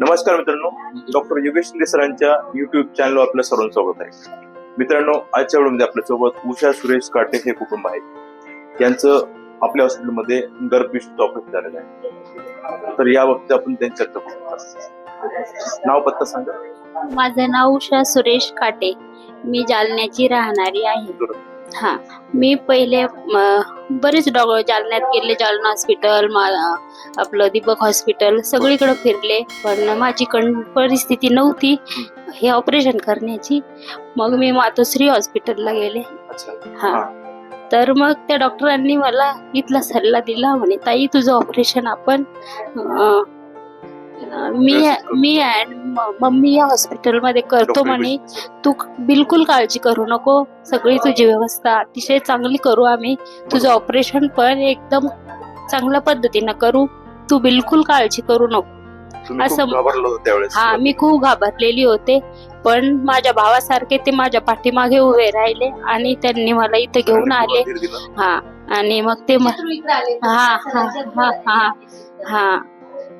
नमस्कार मित्रांनो डॉक्टर योगेश शिंदे सरांच्या युट्यूब चॅनलवर आपलं सर्वांचं स्वागत आहे. मित्रांनो आजच्या वेळेमध्ये आपल्यासोबत उषा सुरेश काटे हे कुटुंब आहे यांचं आपल्या हॉस्पिटलमध्ये गर्भपिशूचं ऑपरेशन झालेलं आहे. तर या बाबतीत आपण त्यांची चर्चा करू. नाव पत्ता सांगा. माझं नाव उषा सुरेश काटे. मी जालन्याची राहणारी आहे. हा. मी पहिले बरेच डॉ जालन्यात गेले जालना हॉस्पिटल मा- आपलं दीपक हॉस्पिटल सगळीकडे फिरले. पण माझी कण परिस्थिती नव्हती हे ऑपरेशन करण्याची. मग मी मातोश्री हॉस्पिटलला गेले. हा. तर मग त्या डॉक्टरांनी मला इथला सल्ला दिला म्हणे ताई तुझं ऑपरेशन आपण मी मी म- मम्मी या हॉस्पिटलमध्ये करतो म्हणे तू बिलकुल काळजी करू नको सगळी तुझी व्यवस्था अतिशय चांगली करू आम्ही तुझं ऑपरेशन पण एकदम चांगल्या पद्धतीनं करू तू बिलकुल काळजी करू नको. असं- घाबरलो होतो त्यावेळेस. हा मी खूप घाबरलेली होते पण माझ्या भावासारखे ते माझ्या पाठीमागे उभे राहिले आणि त्यांनी मला इथे घेऊन आले. हा आणि मग ते म- हा हा हा हा हा.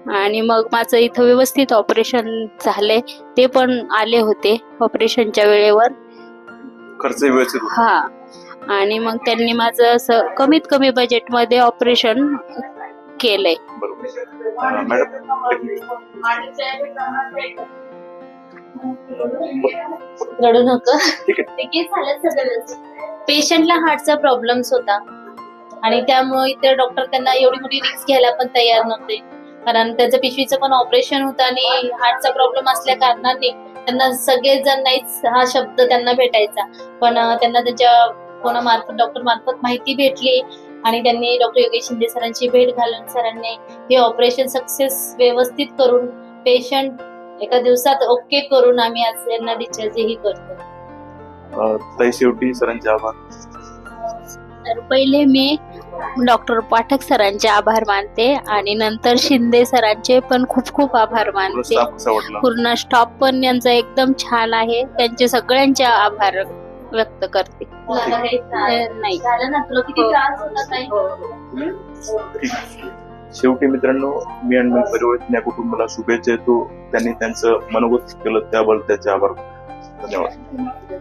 आणि मग माझं इथं व्यवस्थित ऑपरेशन झाले ते पण आले होते ऑपरेशनच्या वेळेवर. खर्च व्यवस्थित. हा. आणि मग त्यांनी माझं असं कमीत कमी बजेटमध्ये ऑपरेशन केलंय. रडू नका. पेशंटला हार्टचा प्रॉब्लेम्स होता. आणि त्यामुळे इतर डॉक्टर त्यांना एवढी मोठी रिस्क घ्यायला पण तयार नव्हते. कारण त्याचं पिशवीचं पण ऑपरेशन होतं आणि हार्टचा प्रॉब्लेम असल्या कारणाने त्यांना सगळेजण नाहीच हा शब्द त्यांना भेटायचा. पण त्यांना त्याच्या कोणामार्फत डॉक्टर मार्फत माहिती भेटली आणि त्यांनी डॉक्टर योगेश शिंदे सरांची भेट घालून सरांनी हे ऑपरेशन सक्सेस व्यवस्थित करून पेशंट एका दिवसात ओके करून आम्ही आज यांना डिस्चार्जही करतो शेवटी सरांचे आभार. तर पहिले मी डॉक्टर पाठक सरांचे आभार मानते आणि नंतर शिंदे सरांचे पण खूप खूप आभार मानते. पूर्ण स्टॉप पण यांचा एकदम छान आहे. त्यांचे सगळ्यांचे आभार व्यक्त करते. नाही. शेवटी मित्रांनो मी आणि परिवर्तन या कुटुंबाला शुभेच्छा देतो. त्यांनी त्यांचं मनोगत केलं त्याबद्दल त्याचे आभार. धन्यवाद.